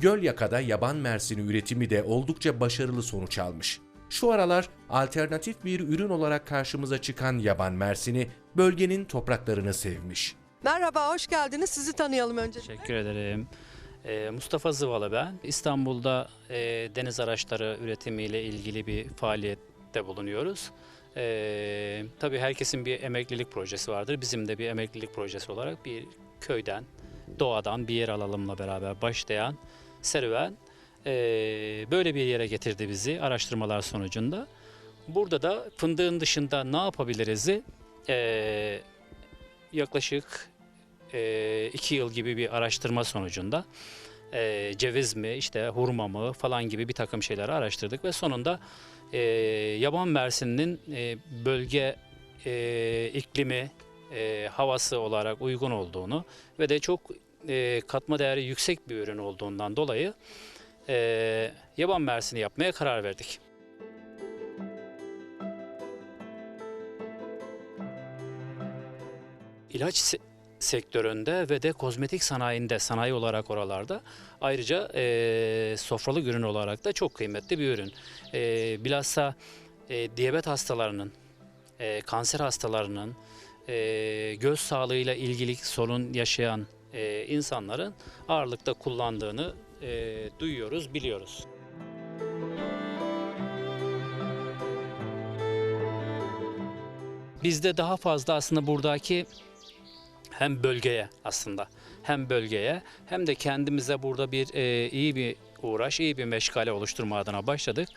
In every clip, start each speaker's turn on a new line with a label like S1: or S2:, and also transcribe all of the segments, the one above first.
S1: Gölyaka'da yaban mersini üretimi de oldukça başarılı sonuç almış. Şu aralar alternatif bir ürün olarak karşımıza çıkan yaban mersini bölgenin topraklarını sevmiş.
S2: Merhaba, hoş geldiniz. Sizi tanıyalım önce.
S3: Teşekkür ederim. Ee, Mustafa Zıvalı ben. İstanbul'da e, deniz araçları üretimiyle ilgili bir faaliyette bulunuyoruz. Ee, tabii herkesin bir emeklilik projesi vardır. Bizim de bir emeklilik projesi olarak bir köyden, doğadan bir yer alalımla beraber başlayan serüven e, böyle bir yere getirdi bizi araştırmalar sonucunda. Burada da fındığın dışında ne yapabiliriz'i e, yaklaşık e, iki yıl gibi bir araştırma sonucunda e, ceviz mi işte hurma mı falan gibi bir takım şeyleri araştırdık ve sonunda e, yaban mersininin e, bölge e, iklimi e, havası olarak uygun olduğunu ve de çok e, katma değeri yüksek bir ürün olduğundan dolayı e, yaban mersini yapmaya karar verdik. İlaç se- sektöründe ve de kozmetik sanayinde, sanayi olarak oralarda ayrıca e, sofralık ürün olarak da çok kıymetli bir ürün. E, bilhassa e, diyabet hastalarının, e, kanser hastalarının, e, göz sağlığıyla ilgili sorun yaşayan e, insanların ağırlıkta kullandığını e, duyuyoruz, biliyoruz. Bizde daha fazla aslında buradaki hem bölgeye aslında hem bölgeye hem de kendimize burada bir e, iyi bir uğraş, iyi bir meşgale oluşturma adına başladık.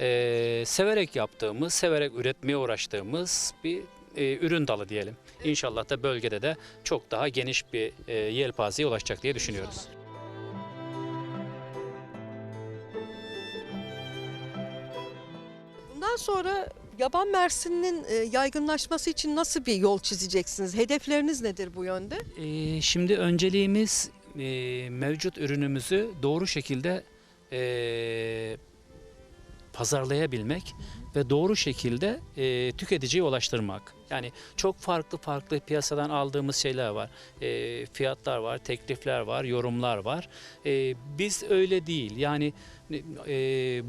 S3: E, severek yaptığımız, severek üretmeye uğraştığımız bir e, ürün dalı diyelim. İnşallah da bölgede de çok daha geniş bir e, yelpazeye ulaşacak diye düşünüyoruz.
S2: Bundan sonra yaban mersinin e, yaygınlaşması için nasıl bir yol çizeceksiniz? Hedefleriniz nedir bu yönde?
S3: E, şimdi önceliğimiz e, mevcut ürünümüzü doğru şekilde e, pazarlayabilmek ve doğru şekilde e, tüketiciye ulaştırmak. Yani çok farklı farklı piyasadan aldığımız şeyler var. E, fiyatlar var, teklifler var, yorumlar var. E, biz öyle değil. Yani e,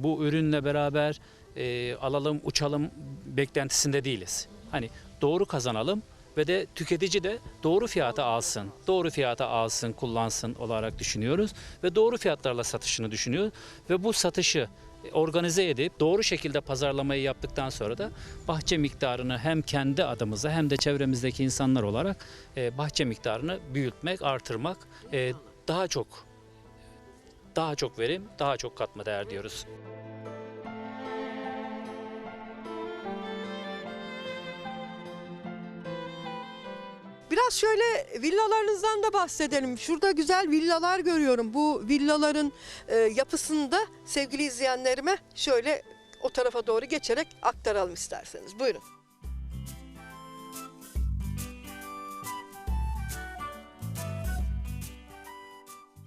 S3: bu ürünle beraber e, alalım, uçalım beklentisinde değiliz. Hani doğru kazanalım ve de tüketici de doğru fiyata alsın. Doğru fiyata alsın, kullansın olarak düşünüyoruz ve doğru fiyatlarla satışını düşünüyoruz ve bu satışı organize edip doğru şekilde pazarlamayı yaptıktan sonra da bahçe miktarını hem kendi adımıza hem de çevremizdeki insanlar olarak e, bahçe miktarını büyütmek, artırmak e, daha çok daha çok verim, daha çok katma değer diyoruz.
S2: Biraz şöyle villalarınızdan da bahsedelim. Şurada güzel villalar görüyorum. Bu villaların e, yapısını da sevgili izleyenlerime şöyle o tarafa doğru geçerek aktaralım isterseniz. Buyurun.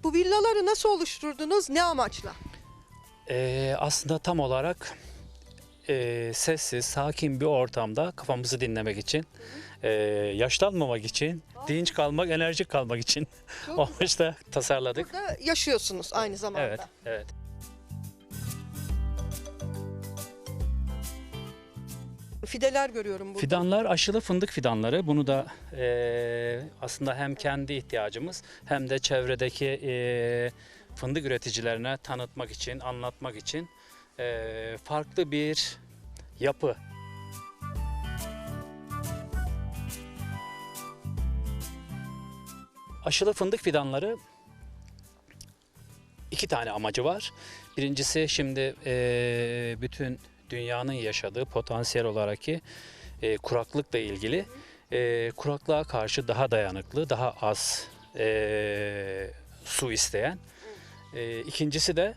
S2: Bu villaları nasıl oluşturdunuz? Ne amaçla?
S3: Ee, aslında tam olarak e, sessiz, sakin bir ortamda kafamızı dinlemek için, e, yaşlanmamak için, dinç kalmak, enerjik kalmak için
S2: Çok
S3: o amaçla tasarladık.
S2: Burada yaşıyorsunuz aynı zamanda.
S3: Evet, evet.
S2: Fideler görüyorum burada.
S3: Fidanlar aşılı fındık fidanları. Bunu da e, aslında hem kendi ihtiyacımız hem de çevredeki e, fındık üreticilerine tanıtmak için, anlatmak için e, farklı bir yapı. Aşılı fındık fidanları iki tane amacı var. Birincisi şimdi e, bütün dünyanın yaşadığı potansiyel olarak ki e, kuraklıkla ilgili e, kuraklığa karşı daha dayanıklı, daha az e, su isteyen. E, ikincisi de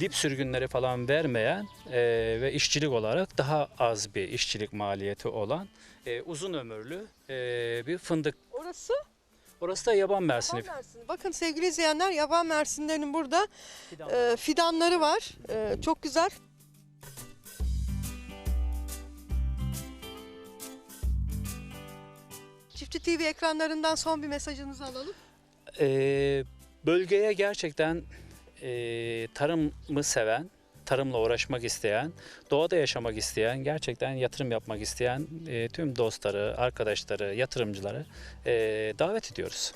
S3: dip sürgünleri falan vermeyen e, ve işçilik olarak daha az bir işçilik maliyeti olan e, uzun ömürlü e, bir fındık.
S2: Orası
S3: Orası da yaban mersini.
S2: yaban mersini. Bakın sevgili izleyenler yaban mersinlerinin burada
S3: fidanları.
S2: e, fidanları var. E, çok güzel. Çiftçi TV ekranlarından son bir mesajınızı alalım.
S3: Ee, bölgeye gerçekten e, tarımı seven, tarımla uğraşmak isteyen, doğada yaşamak isteyen, gerçekten yatırım yapmak isteyen e, tüm dostları, arkadaşları, yatırımcıları e, davet ediyoruz.